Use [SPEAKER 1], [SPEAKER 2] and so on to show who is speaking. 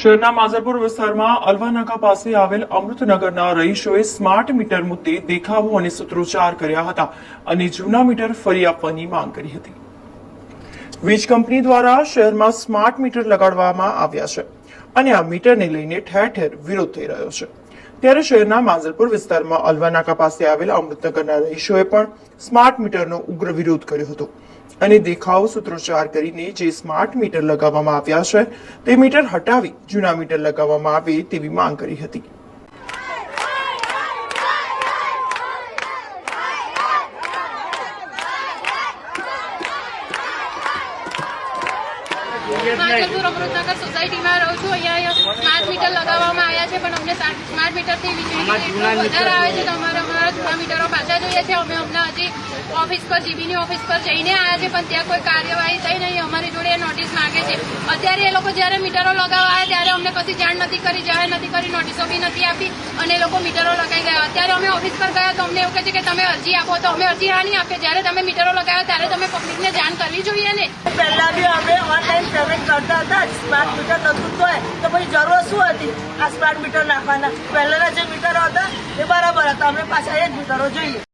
[SPEAKER 1] શહેરના માઝરપુર વિસ્તારમાં અલવાનાકા પાસે આવેલ અમૃતનગરના રહીશોએ સ્માર્ટ મીટર મુદ્દે દેખાવો અને સૂત્રોચ્ચાર કર્યા હતા અને જૂના મીટર ફરી આપવાની માંગ કરી હતી. વીજ કંપની દ્વારા શહેરમાં સ્માર્ટ મીટર લગાડવામાં આવ્યા છે અને આ મીટરને લઈને ઠેર ઠેર વિરોધ થઈ રહ્યો છે. ત્યારે શહેરના માંજલપુર વિસ્તારમાં અલ્વાનાકા પાસે આવેલા અમૃતનગરના રહીશોએ પણ સ્માર્ટ મીટરનો ઉગ્ર વિરોધ કર્યો હતો. અને દેખાવ સૂત્રોચ્ચાર કરીને જે સ્માર્ટ મીટર લગાવવામાં આવ્યા છે, તે મીટર હટાવી જૂના મીટર લગાવવામાં આવે તેવી માંગ કરી હતી
[SPEAKER 2] માંજલપુર અમૃતનગર સોસાયટીમાં રહું છું. અહીંયા સ્માર્ટ મીટર લગાવવામાં આવ્યા છે પણ અમને સ્માર્ટ મીટરથી વીજળી વધારે આવે છે. તો અમારે અમારા જૂના મીટરો પાછા જોઈએ છે. અમે હમણાં હજી ઓફિસ પર જીબીની ઓફિસ પર જઈને આવ્યા છે, પણ ત્યાં કોઈ કાર્યવાહી થઈ નહીં. અમારી જોડે નોટિસ માંગે છે. અત્યારે એ લોકો જ્યારે મીટરો લગાવવા આવ્યા, ત્યારે અમને કશી જાણ નથી કરી, જાહેર નથી કરી નોટિસો બી નથી આપી, અને એ લોકો મીટરો લગાવી ગયા. અત્યારે અમે ઓફિસ પર ગયા તો અમને એવું કહે છે કે તમે અરજી આપો, તો અમે અરજી હા નહીં આપીએ. જ્યારે તમે મીટરો લગાવ્યા, ત્યારે તમે પબ્લિકને જાણ કરવી જોઈએ ને.
[SPEAKER 3] પહેલા બી અમે ઓનલાઈન પેમેન્ટ કરતા હતા સ્માર્ટ મીટર નતું તો તો પછી જરૂર શું હતી? આ સ્માર્ટ મીટર નાખવાના. પહેલાના જે મીટરો હતા, એ બરાબર હતા. અમે પાછા એ જ મીટરો જોઈએ.